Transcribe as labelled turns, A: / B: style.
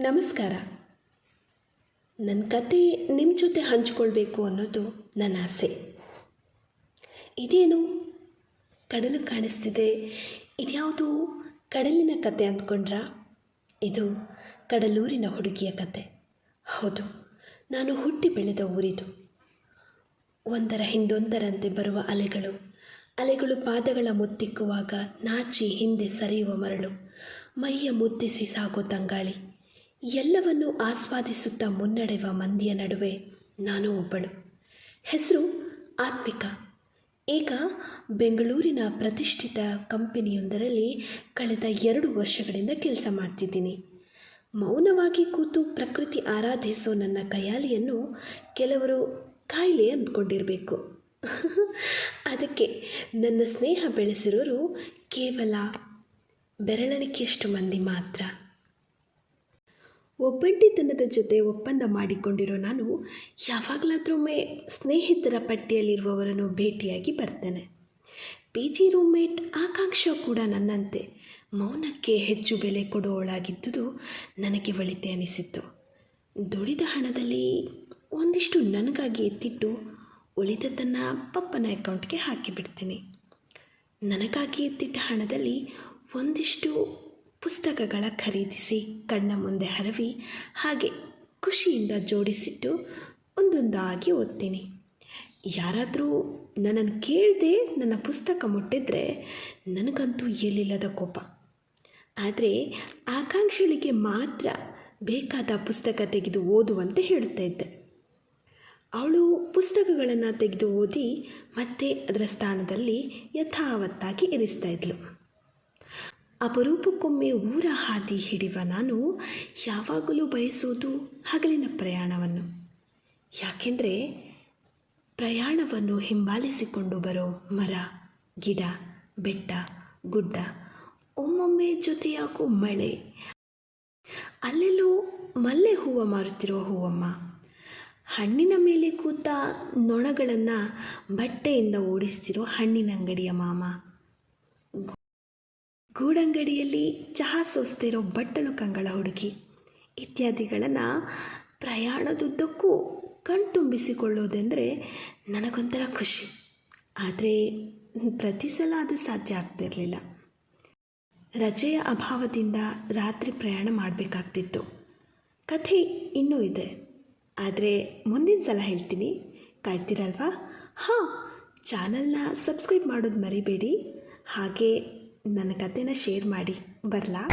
A: ನಮಸ್ಕಾರ. ನನ್ನ ಕತೆ ನಿಮ್ಮ ಜೊತೆ ಹಂಚ್ಕೊಳ್ಬೇಕು ಅನ್ನೋದು ನನ್ನ ಆಸೆ. ಇದೇನು? ಕಡಲು ಕಾಣಿಸ್ತಿದೆ. ಇದ್ಯಾವುದು ಕಡಲಿನ ಕತೆ ಅಂದ್ಕೊಂಡ್ರಾ? ಇದು ಕಡಲೂರಿನ ಹುಡುಗಿಯ ಕತೆ. ಹೌದು, ನಾನು ಹುಟ್ಟಿ ಬೆಳೆದ ಊರಿದು. ಒಂದರ ಹಿಂದೊಂದರಂತೆ ಬರುವ ಅಲೆಗಳು. ಅಲೆಗಳು ಪಾದಗಳ ಮುತ್ತಿಕ್ಕುವಾಗ ನಾಚಿ ಹಿಂದೆ ಸರಿಯುವ ಮರಳು. ಮೈಯ ಮುದ್ದಿಸಿ ಸಾಗೋ ತಂಗಾಳಿ. ಎಲ್ಲವನ್ನೂ ಆಸ್ವಾದಿಸುತ್ತಾ ಮುನ್ನಡೆಯುವ ಮಂದಿಯ ನಡುವೆ ನಾನು ಒಬ್ಬಳು. ಹೆಸರು ಆತ್ಮಿಕ. ಈಗ ಬೆಂಗಳೂರಿನ ಪ್ರತಿಷ್ಠಿತ ಕಂಪನಿಯೊಂದರಲ್ಲಿ ಕಳೆದ ಎರಡು ವರ್ಷಗಳಿಂದ ಕೆಲಸ ಮಾಡ್ತಿದ್ದೀನಿ. ಮೌನವಾಗಿ ಕೂತು ಪ್ರಕೃತಿ ಆರಾಧಿಸೋ ನನ್ನ ಕಯಾಲಿಯನ್ನು ಕೆಲವರು ಕಾಯಿಲೆ ಅಂದ್ಕೊಂಡಿರಬೇಕು. ಅದಕ್ಕೆ ನನ್ನ ಸ್ನೇಹ ಬೆಳೆಸಿರೋರು ಕೇವಲ ಬೆರಳಿಕೆಯಷ್ಟು ಮಂದಿ ಮಾತ್ರ. ಒಬ್ಬಂಟಿತನದ ಜೊತೆ ಒಪ್ಪಂದ ಮಾಡಿಕೊಂಡಿರೋ ನಾನು ಯಾವಾಗಲಾದ್ರೊಮ್ಮೆ ಸ್ನೇಹಿತರ ಪಟ್ಟಿಯಲ್ಲಿರುವವರನ್ನು ಭೇಟಿಯಾಗಿ ಬರ್ತೇನೆ. ಪಿ ಜಿ ರೂಮ್ಮೇಟ್ ಆಕಾಂಕ್ಷ ಕೂಡ ನನ್ನಂತೆ. ಮೌನಕ್ಕೆ ಹೆಚ್ಚು ಬೆಲೆ ಕೊಡುವವಳಾಗಿದ್ದುದು ನನಗೆ ಒಳಿತೆ ಅನಿಸಿತ್ತು. ದುಡಿದ ಹಣದಲ್ಲಿ ಒಂದಿಷ್ಟು ನನಗಾಗಿ ಎತ್ತಿಟ್ಟು ಉಳಿದದ್ದನ್ನು ಪಪ್ಪನ ಅಕೌಂಟ್ಗೆ ಹಾಕಿಬಿಡ್ತೀನಿ. ನನಗಾಗಿ ಎತ್ತಿಟ್ಟ ಹಣದಲ್ಲಿ ಒಂದಿಷ್ಟು ಪುಸ್ತಕಗಳ ಖರೀದಿಸಿ ಕಣ್ಣ ಮುಂದೆ ಹರವಿ ಹಾಗೆ ಖುಷಿಯಿಂದ ಜೋಡಿಸಿಟ್ಟು ಒಂದೊಂದಾಗಿ ಓದ್ತೀನಿ. ಯಾರಾದರೂ ನನ್ನನ್ನು ಕೇಳದೆ ನನ್ನ ಪುಸ್ತಕ ಮುಟ್ಟಿದ್ರೆ ನನಗಂತೂ ಎಲ್ಲಿಲ್ಲದ ಕೋಪ. ಆದರೆ ಆಕಾಂಕ್ಷಿಗಳಿಗೆ ಮಾತ್ರ ಬೇಕಾದ ಪುಸ್ತಕ ತೆಗೆದು ಓದುವಂತೆ ಹೇಳುತ್ತಾ ಇದ್ದೆ. ಅವಳು ಪುಸ್ತಕಗಳನ್ನು ತೆಗೆದು ಓದಿ ಮತ್ತೆ ಅದರ ಸ್ಥಾನದಲ್ಲಿ ಯಥಾವತ್ತಾಗಿ ಇರಿಸ್ತಾ ಇದ್ಲು. ಅಪರೂಪಕ್ಕೊಮ್ಮೆ ಊರ ಹಾದಿ ಹಿಡಿಯುವ ನಾನು ಯಾವಾಗಲೂ ಬಯಸೋದು ಹಗಲಿನ ಪ್ರಯಾಣವನ್ನು. ಯಾಕೆಂದರೆ ಪ್ರಯಾಣವನ್ನು ಹಿಂಬಾಲಿಸಿಕೊಂಡು ಬರೋ ಮರ, ಗಿಡ, ಬೆಟ್ಟ, ಗುಡ್ಡ, ಒಮ್ಮೊಮ್ಮೆ ಜೊತೆಯಾಗೋ ಮಳೆ, ಅಲ್ಲೆಲ್ಲೂ ಮಲ್ಲೆ ಹೂವು ಮಾರುತ್ತಿರುವ ಹೂವಮ್ಮ. ಹಣ್ಣಿನ ಮೇಲೆ ಕೂತ ನೊಣಗಳನ್ನು ಬಟ್ಟೆಯಿಂದ ಓಡಿಸ್ತಿರೋ ಹಣ್ಣಿನ ಅಂಗಡಿಯ ಮಾಮ. ಗೂಡಂಗಡಿಯಲ್ಲಿ ಚಹಾ ಸೋಸ್ತಿರೋ ಬಟ್ಟಲು ಕಂಗಳ ಹುಡುಗಿ. ಇತ್ಯಾದಿಗಳನ್ನು ಪ್ರಯಾಣದುದ್ದಕ್ಕೂ ಕಣ್ತುಂಬಿಸಿಕೊಳ್ಳೋದೆಂದರೆ ನನಗೊಂಥರ ಖುಷಿ. ಆದರೆ ಪ್ರತಿ ಸಲ ಅದು ಸಾಧ್ಯ ಆಗ್ತಿರಲಿಲ್ಲ. ರಜೆಯ ಅಭಾವದಿಂದ ರಾತ್ರಿ ಪ್ರಯಾಣ ಮಾಡಬೇಕಾಗ್ತಿತ್ತು. ಕಥೆ ಇನ್ನೂ ಇದೆ. ಆದರೆ ಮುಂದಿನ ಸಲ ಹೇಳ್ತೀನಿ. ಕಾಯ್ತಿರಲ್ವಾ? ಹಾಂ, ಚಾನಲ್ನ ಸಬ್ಸ್ಕ್ರೈಬ್ ಮಾಡೋದು ಮರಿಬೇಡಿ. ಹಾಗೆ ನನ್ನ ಕತೆನ ಶೇರ್ ಮಾಡಿ. ಬರಲಾ?